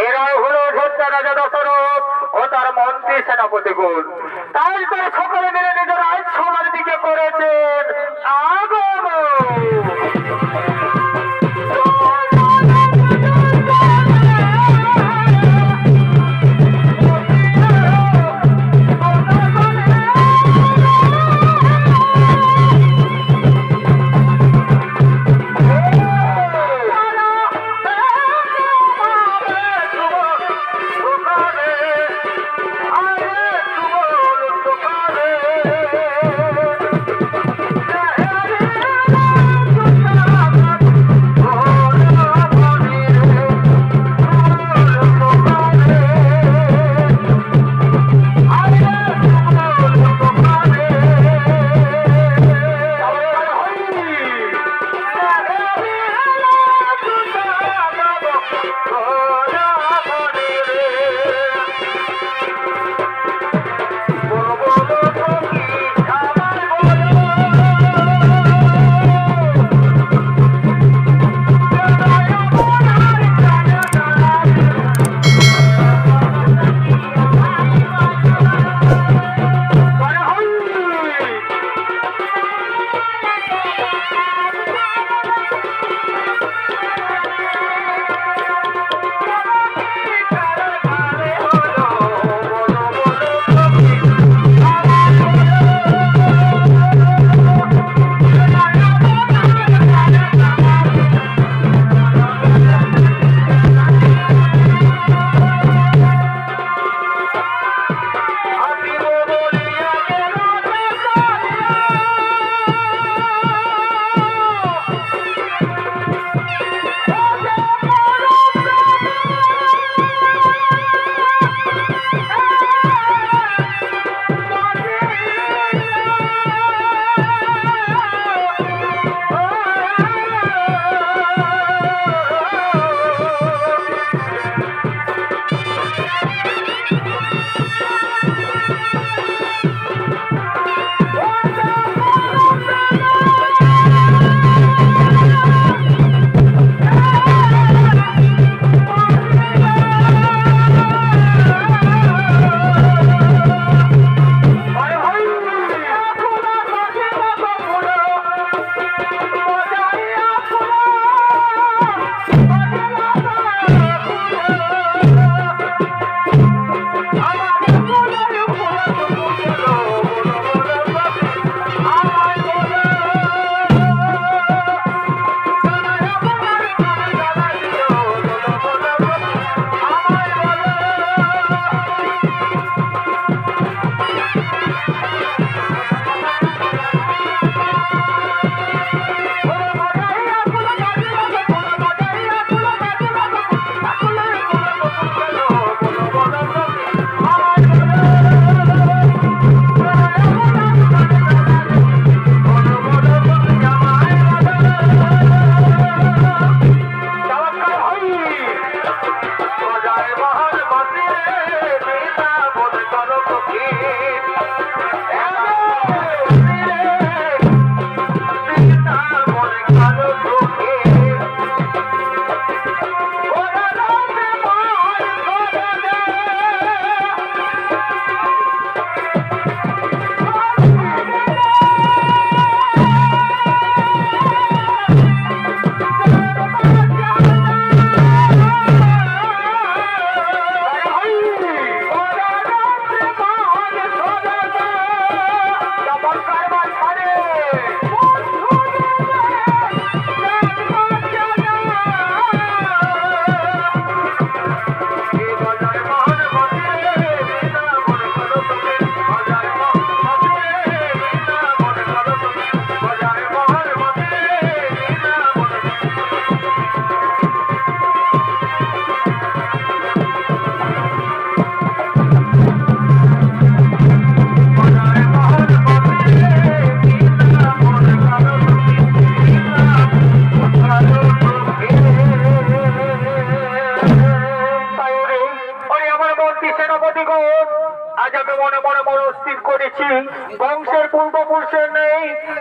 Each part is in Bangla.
এরাই হলো যোদ্ধা রাজা দশরথ ও তার মন্ত্রী সেনাপতিগুণ তাই তো সকলে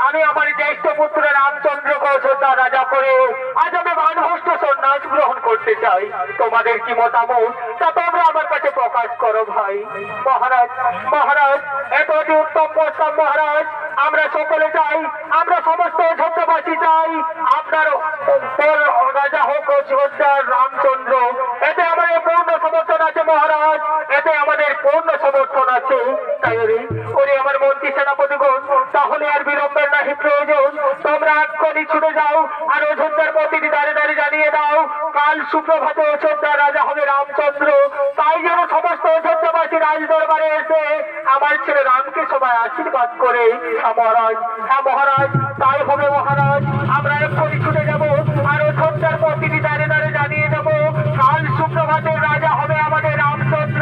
আমি আমার জ্যেষ্ঠ পুত্র রামচন্দ্র কৌশলতা রাজা করে আজ আমি বানহস্ত সন্ন্যাস গ্রহণ করতে চাই। তোমাদের কি মতামত? তা তোমরা আমার কাছে প্রকাশ করো ভাই। মহারাজ মহারাজ এত যে উত্তম প্রস্তাব মহারাজ, আমরা সকলে চাই, আমরা সমস্ত সত্যবাসী চাই। আপনার রাজা হোক অযোধ্যা রামচন্দ্র, এতে আমাদের পূর্ণ সমর্থন আছে মহারাজ, এতে আমাদের পূর্ণ সমর্থন আছে। তাই ওরে আমার মন্ত্রী সেনাপতিগণ, তাহলে আর বিলম্বের প্রয়োজন তোমরা এক্ষুনি ছুটে যাও আর অযোধ্যার প্রতিটি দাঁড়ে দাঁড়িয়ে জানিয়ে দাও, কাল সুপ্রভাতে অযোধ্যা রাজা হবে রামচন্দ্র। তাই যেন সমস্ত অযোধ্যাবাসী রাজ দরবারে এসে আমার ছেলে রামকে সবাই আশীর্বাদ করে। হ্যাঁ মহারাজ হ্যাঁ মহারাজ, তাই হবে মহারাজ। আমরা এক্ষুনি ছুটে যাব আর অযোধ্যার প্রতিটি দাঁড়ে দাঁড়িয়ে জানিয়ে দেবো, কাল সুপ্রভাতে রাজা হবে আমাদের রামচন্দ্র।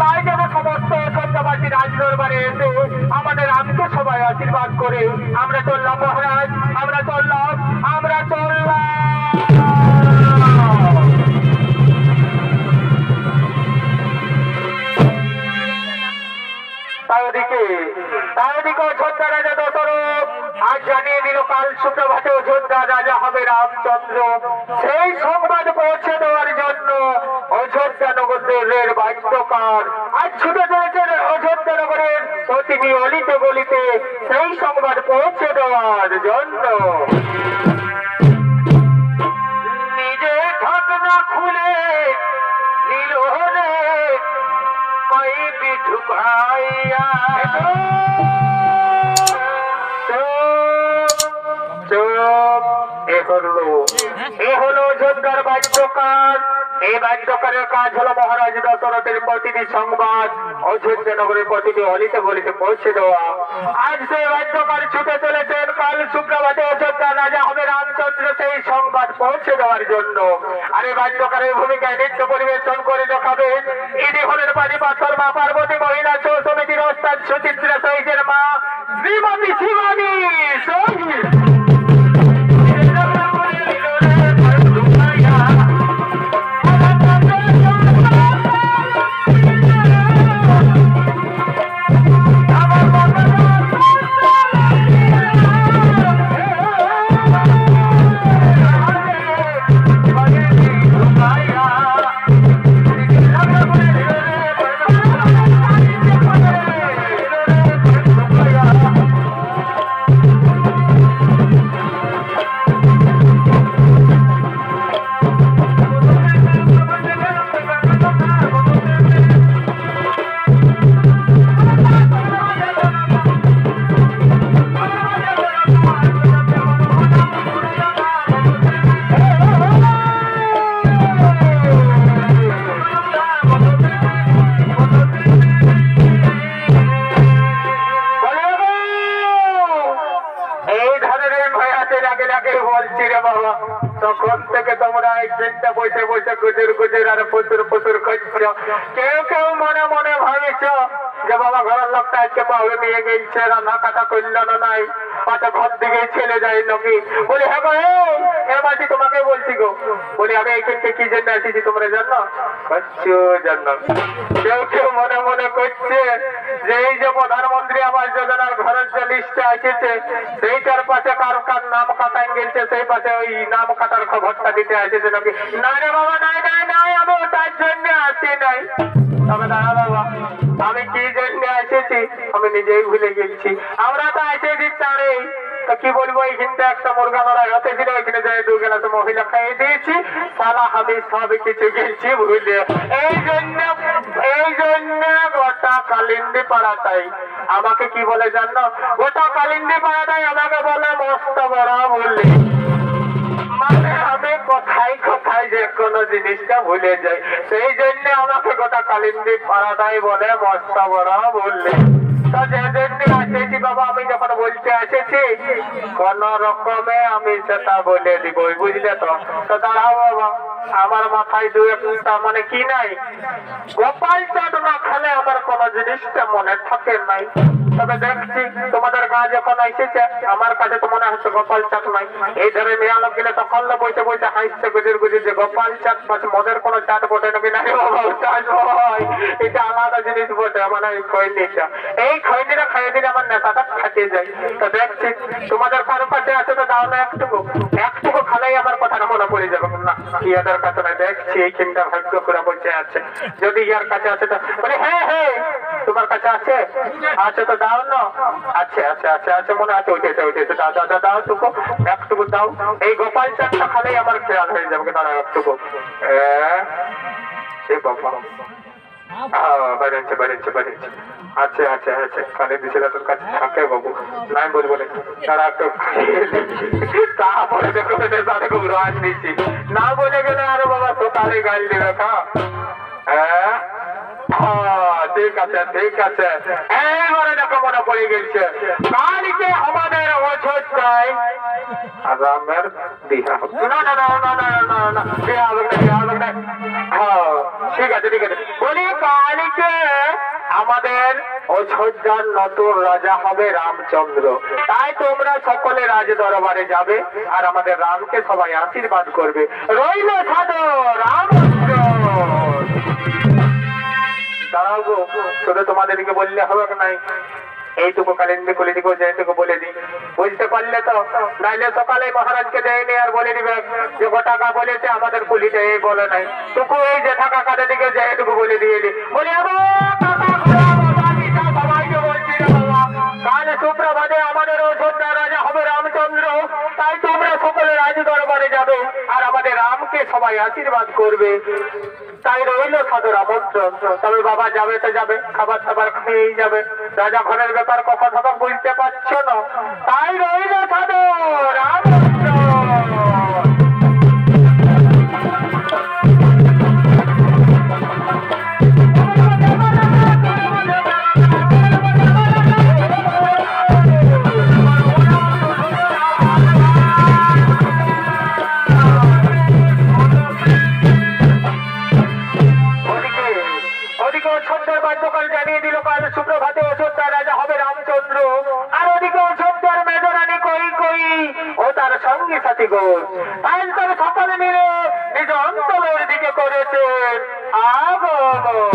তাই যেন সমস্ত অযোধ্যাবাসী রাজ দরবারে এসে আমাদের সবাই আশীর্বাদ করে। আমরা চললাম মহারাজ, আমরা চললাম আমরা চললাম। আজ জানিয়ে দিল কাল রাজা হবে রামচন্দ্র। সেই সংবাদ পৌঁছে দেওয়ার জন্য অযোধ্যা নগরের বাদ্যকার আজ ছুটে চলেছেন অযোধ্যা নগরের প্রতিটি অলিতে গলিতে। সেই সংবাদ পৌঁছে দেওয়ার জন্য। নিজে ঢাকনা খুলে নিল রে কই পিঠু এ হলো এ হলো যোদ্ধার এই বাদ্যকারের কাজ হলো মহারাজ দশরথের প্রতিটি সংবাদ। অযোধ্যা নগরের প্রতিটি অলিতে গলিতে পৌঁছে দেওয়া। আজ সেই বাদ্যকার ছুটে চলেছেন কাল শুক্রবারে অযোধ্যা রাজা হবে রামচন্দ্র সেই সংবাদ পৌঁছে দেওয়ার জন্য। আর এই বাদ্যকারের ভূমিকায় নৃত্য পরিবেশন করে দেখাবেন ইনি হলেন বাড়ি পাথর মা পার্বতী মহিলা চৌ সমিতির ওস্তাদ সুচিত্রা সহিতের মা শ্রীমতী শিবানী সহিত। ভয়াতের আগে আগে বলছি রে বাবা। তখন থেকে তোমরা এই দিনটা বসে বসে গুজুর গুজুর আর প্রচুর প্রচুর করছ। কেউ কেউ মনে মনে ভাবিছ যে বাবা ঘরের লোকটা আজকে বাবু নিয়ে গেছে রান্না কাটা করল না নাই। পাশে ঘর দিকে ছেলে যায় নাকি? বলি হ্যাঁ এই, এ মাসি তোমাকে বলছি গো। বলি আমি এইখানকে কি জন্য আসিছি তোমরা জানো? জানো। কেউ কেউ মনে মনে করছে যে এই যে প্রধানমন্ত্রী আবাস যোজনার ঘরের যে লিস্টে আসেছে সেইটার পাশে কার কার নাম কাটাই গেছে সেই পাশে ওই নাম কাটার খবরটা দিতে আসেছে নাকি? না রে বাবা, নাই নাই নাই, আমি তার জন্য আসি নাই। তবে দাদা, বাবা, আমি কি জন্য এসেছি? আমি নিজেই ভুলে গেছি। আমরা তো এসেছি চারে তো আমাকে কি বলে জানো? গোটা কালিন্দি পাড়াটাই আমাকে বলে, মস্ত বড় বললি মানে আমি কোথায় কোথায় যে কোনো জিনিসটা ভুলে যাই। সেই জন্য আমাকে গোটা কালিন্দি পাড়াটাই বলে, মস্ত বড় বললে তো? আমার মাথায় দু একটা মানে কি নাই? গোপাল চাট খেলে আমার কোন জিনিসটা মনে থাকে নাই। তবে দেখছি, তোমাদের গা যখন এসেছে, আমার কাছে তো মনে হচ্ছে গোপাল চাট নাই। এই ধরে মেয়া গেলে তখন বসে বসে হাসছে, গুজির গুজির যে গোপাল চাট পাচ্ছে মদের কোনো চাট বটে নাকি? না রে বাবা চাট এটা আলাদা জিনিস বটে মানে এই খাইয়ে দিলে আমার নেতাটা খাটিয়ে যায়। তো দেখছি তোমাদের কারও কাছে আছে তো দাও না একটুকু একটুকু খালেই আমার কথাটা মনে পড়ে যাবে। না ইয়াদের কাছে না দেখছি এই চিন্তা ভাগ্য করে বসে আছে। যদি ইয়ার কাছে আছে তো বলে হ্যাঁ হ্যাঁ তোমার কাছে আছে। আছে তো দাও না। আছে আছে আছে আছে মনে আছে উঠেছে উঠেছে। দাও দাও দাও, টুকু একটুকু দাও। এই গোপাল চারটা খালেই আমার খেয়াল হয়ে যাবে দাঁড়াও একটুকু। হ্যাঁ বাবা। বেড়েছে বেড়েছে বেড়েছে আছে আচ্ছা আচ্ছা কানে দিছিল তোর কাছে থাকে বাবু। নাই বলব না তারা একটু তারপরে দেখো তাদের খুব রাজ নিচ্ছি। না বলে গেলে আরও বাবা তো তারই দেবে খা হ্যাঁ, আমাদের অযোধ্যার নতুন রাজা হবে রামচন্দ্র। তাই তোমরা সকলে রাজ দরবারে যাবে আর আমাদের রামকে সবাই আশীর্বাদ করবে। রইল সাধু, রামচন্দ্র। দাঁড়াও শুধু তোমাদেরকে বললে হবে নাই এইটুকু কালিন্দি খুলে দিব যেটুকু বলে দিই বুঝতে পারলে তো নাইলে সকালে মহারাজকে দেয়নি আর বলে দিবে যে টাকা বলেছে আমাদের কুলিতে এই বলে নাই টুকু এই জেঠা কাকাদের দিকে যেটুকু বলে দিয়ে দি বলি সবাইকে বলছি কাল সুপ্রভাতে আমাদের অযোধ্যা রাজা হবে রামচন্দ্র তাই তোমরা সকলে রাজ দরবারে যাবে আর আমাদের রামকে সবাই আশীর্বাদ করবে। তাই রইল সাদর আমন্ত্রণ। তবে বাবা যাবে তো যাবে, খাবার সাবার খেয়েই যাবে। রাজা ঘরের ব্যাপার কখন হবে বুঝতে পারছ না। তাই রইল সাদর আজ তার সকলে মিলে নিজ অঞ্চলের দিকে করেছেন আগমন।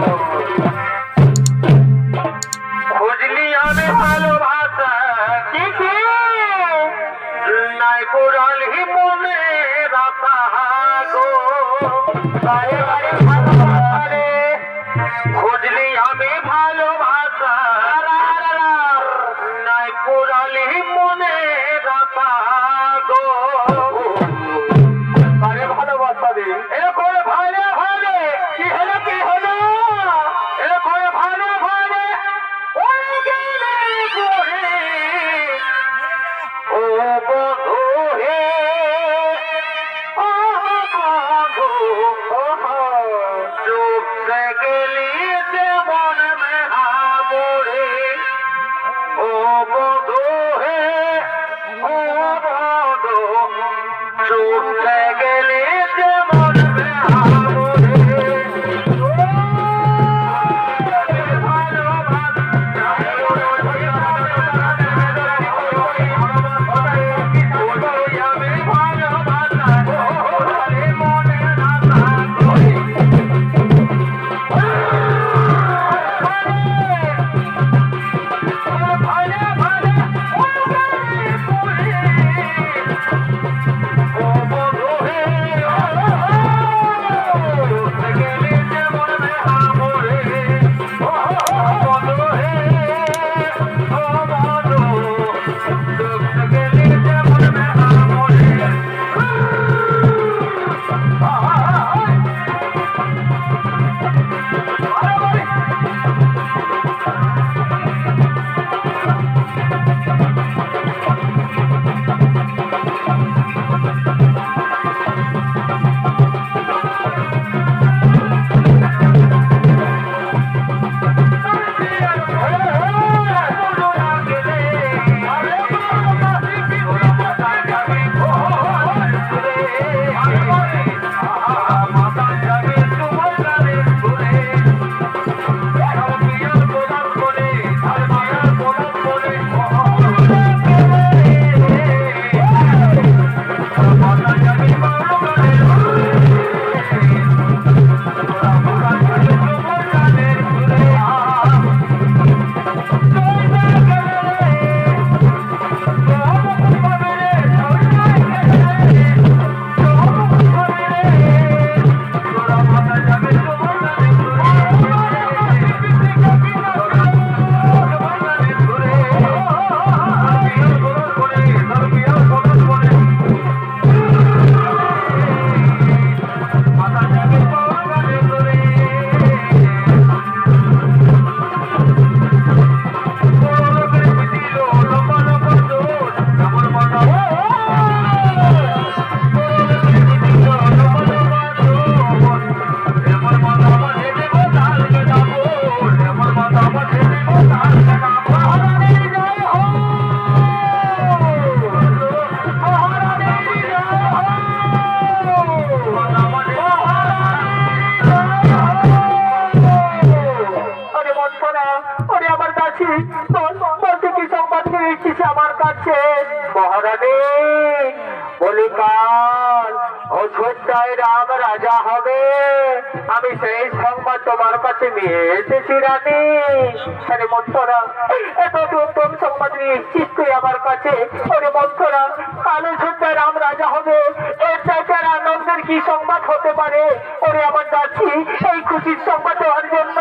সংবাদ হতে পারে। ওরে আমার যাচ্ছি এই খুশির সংবাদ দেওয়ার জন্য।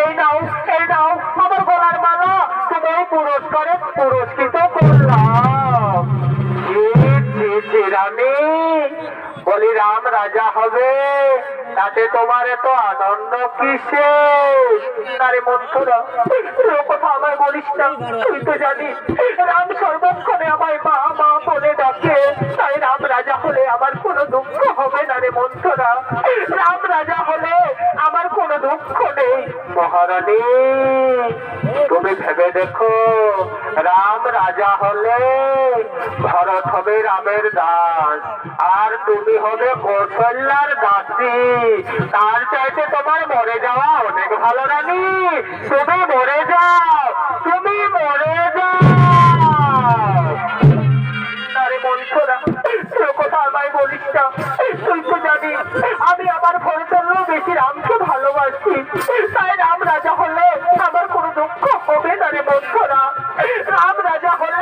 এই নাও এই নাও, আমার গলার মালা। তুমি এই পুরস্কারে পুরস্কৃত করলাম। বলি রাম রাজা হবে। তাতে তোমার এত আনন্দ কিসে? আরে মন্থরা কথা আমায় বলিস না। তুই তো জানিস, রাম সর্বক্ষণে আমায় মা বলে ডাকে তাই রাম রাজা হলে আমার কোনো দুঃখ হবে না রে মন্থরা রাম রাজা হলে আমার কোনো দুঃখ নেই। মহারানী, তুমি ভেবে দেখো, রাম রাজা হলে ভরত হবে রামের দাস, আর তুমি হবে কৌশল্যার দাসী। তার চাইতে তোমার মরে যাওয়া অনেক ভালো রানী। তুমি মরে যাও। আমি আমার ভরতল্য বেশি রামকে ভালোবাসি। তাই রাম রাজা হলে আমার কোনো দুঃখ হবে না রে বন্ধুরা। রাম রাজা হলে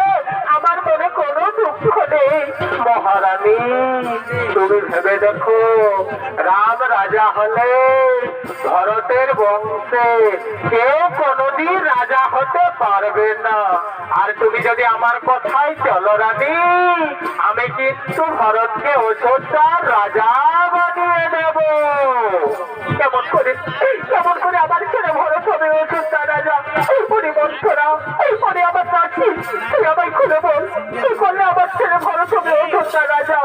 নেই মহারানী, তুমি ভেবে দেখো, রাম রাজা হলে ভরতের বংশে কেউ কোনোদিন রাজা হতে পারবে না। আর তুমি যদি আমার কথাই চলো রানী, আমি কিন্তু ভরতকে অযোধ্যার রাজা বানিয়ে দেব। কেমন করে কেমন করে আমার ছেলে ভরত হবে অযোধ্যা রাজা? মন্থরা উনি আমার চাচ্ছি তুই আমায় খুলে বল কি করলে আমার ছেলে ভরত হবে অযোধ্যা রাজা।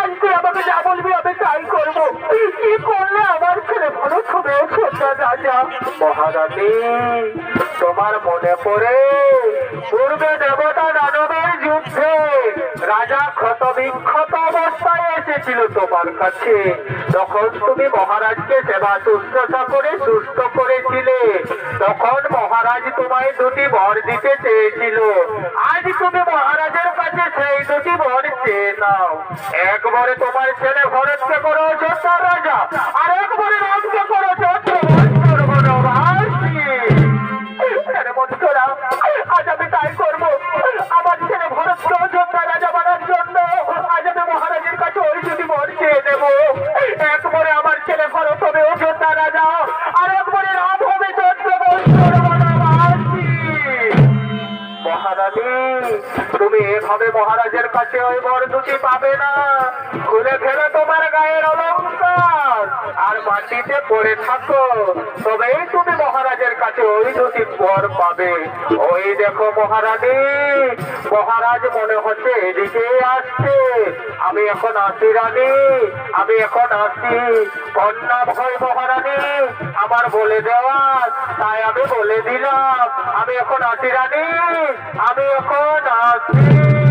আজ তুই আমাকে যা বলবি আমি তাই করব। কি করলে আমার তোমার মনে পড়ে? পূর্বে দেবতা দানবের যুদ্ধে রাজা ক্ষত বিক্ষত অবস্থায় এসেছিল তোমার কাছে। তখন তুমি মহারাজকে সেবা শুশ্রূষা করে সুস্থ করেছিলে। তখন মহারাজ তোমায় দুটি বর দিতে চেয়েছিল। আজ তুমি মহারাজের কাছে সেই দুটি বর চেয়ে নাও। একবারে তোমার ছেলে ভরতকে করো রাজা, আর একবারে একবারে আমার ছেলে হবে অযোধ্যা রাজা। আর একবারে তুমি এভাবে মহারাজের কাছে ওই বর দুটি পাবে না। খুলে ফেলে তোমার গায়ের অলঙ্কার আর মাটিতে পড়ে থাকো। তবেই তুমি মহারাজের কাছে ওই দুটি পর পাবে। ওই দেখো মহারানী, মহারাজ মনে হচ্ছে এদিকে আসছে। আমি এখন আসি রানী, আমি এখন আসি কন্যা ভয় মহারানী, আমার বলে দেওয়া, তাই আমি বলে দিলাম, আমি এখন আসি রানী, আমি এখন আসি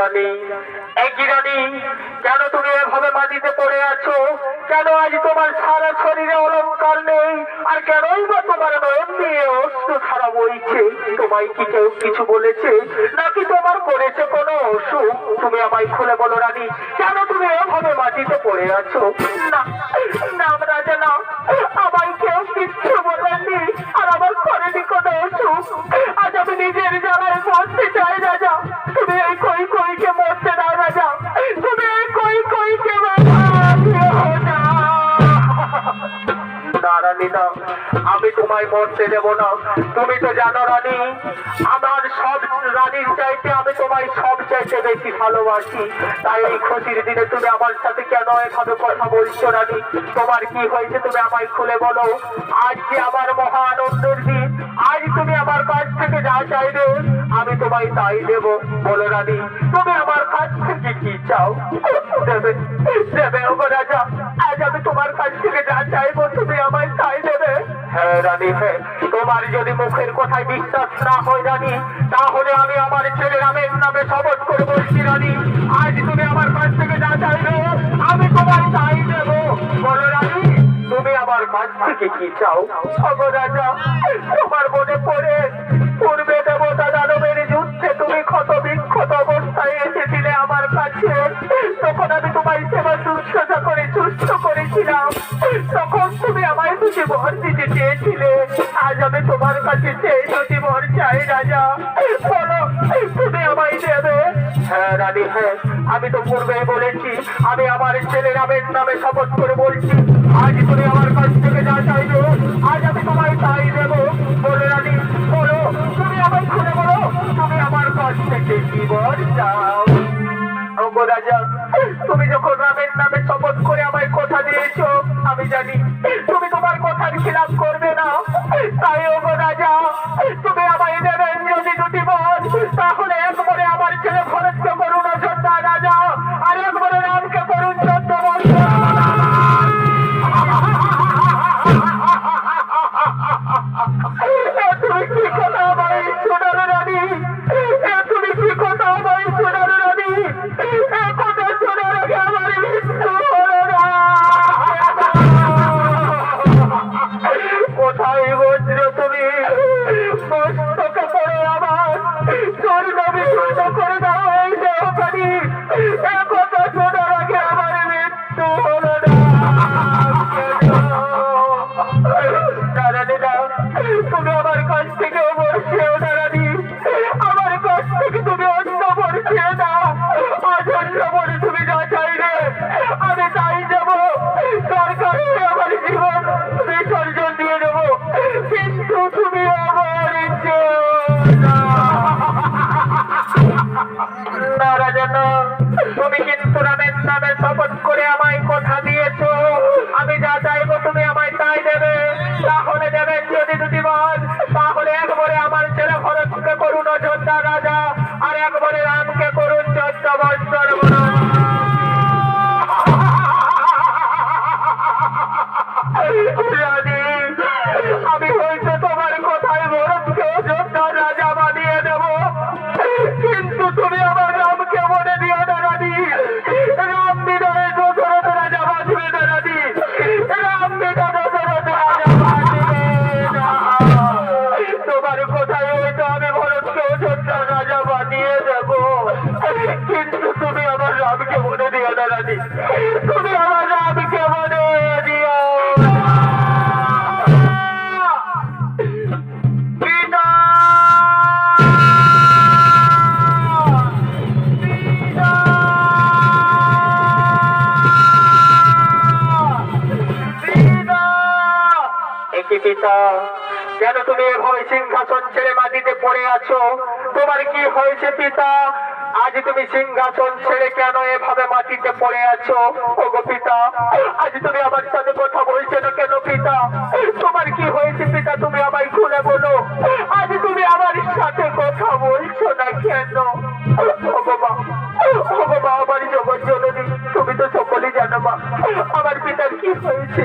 রানী কেন তুমি এভাবে মাটিতে পড়ে আছো? কেন আজ তোমার সারা শরীরে অলঙ্কার নেই? আর কেনই বা তোমার নয়ন অস্ত্র খারাপ বইছে? তোমায় কি কেউ কিছু বলেছে? নাকি তোমার করেছে কোনো অসুখ? তুমি আমায় খুলে বলো রানী, কেন তুমি এভাবে মাটিতে পড়ে আছো? না আমি আমি তোমায় মরতে দেব না। তুমি তো জানো, রানী, আমার সব রানীর চাইতে আমি তোমায় সব চাইতে বেশি ভালোবাসি? তাই এই ক্ষতির দিনে তুমি আমার সাথে কেন এভাবে কথা বলছো রানী? তোমার কি হয়েছে তুমি আমায় খুলে বলো? আজ যে আমার মহা আনন্দের দিন আজ তুমি আমার কাছ থেকে যা চাইবে, আমি তোমায় তাই দেব। বলো রানী, তুমি আমার কাছ থেকে কি চাও? দেবে দেবে ওগো রাজা, আজ আমি তোমার কাছ থেকে যা চাইব, তুমি আমায় তাই দেবে। হ্যাঁ রানী হ্যাঁ তোমার যদি মুখের কথায় বিশ্বাস না হয় রানী, তাহলে আমি আমার ছেলে রামের নামে শপথ করে বলছি রানী? আজ তুমি আমার কাছ থেকে যা চাইবে, আমি তোমায় তাই দেবো। বলো রানী তুমি আমার কাছ থেকে কি চাও? রাজা, তোমার মনে পড়ে, পূর্বে দেবতা দানবের যুদ্ধে তুমি ক্ষত বিক্ষত অবস্থায় এসেছিলে আমার কাছে। তখন আমি তোমায় সেবা শুশ্রূষা করে সুস্থ করেছিলাম। তখন তুমি আমায় দুটি বর দিতে চেয়েছিলে। আজ আমি তোমার কাছে সেই দুটি বর চাই, রাজা। বলো, তুমি আমায় দেবে? হ্যাঁ রানী হ্যাঁ। আমি তো পূর্বেই বলেছি, আমি আমার ছেলে রামের নামে শপথ করে বলছি। আজ তুমি আমার কাছ থেকে যা চাইলো আজ আমি তোমায় তাই দেবো। বলে রানী, বলো, তুমি আমায় খুলে বলো, তুমি আমার কাছ থেকে বল চাও। রাজা, তুমি যখন রামের নামে শপথ করে আমায় কথা দিয়েছ, আমি জানি তুমি তোমার কথার খিলাপ করবে না। তাই ওগো তোমার কোথায় হয়তো আমি ভরতকে অযোধ্যা রাজা বানিয়ে দেবো। কিন্তু তুমি আমার রামকে মনে দিও না রানী। তুমি আমার রামকে তুমি এভাবে সিংহাসন ছেড়ে মাটিতে পড়ে আছো। তোমার কি হয়েছে পিতা? আজ তুমি সিংহাসন ছেড়ে কেন এভাবে মাটিতে পড়ে আছো? ওগো পিতা, আজ তুমি আমার সাথে কথা বলছো না কেন পিতা? তোমার কি হয়েছে পিতা? তুমি আমায় খুলে বলো। আজ তুমি আমার সাথে কথা বলছো না কেন? ওগো মা আমার জগৎ জননী, তুমি তো সকলেই জানো মা। আমার পিতার কি হয়েছে?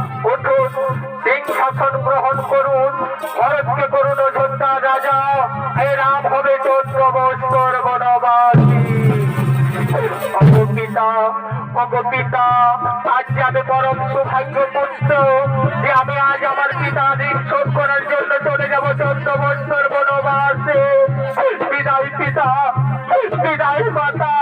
আমার পিতা শোধ করার জন্য চলে যাব চোদ্দ বছর বনবাসে। বিদায় পিতা বিদায় মাতা।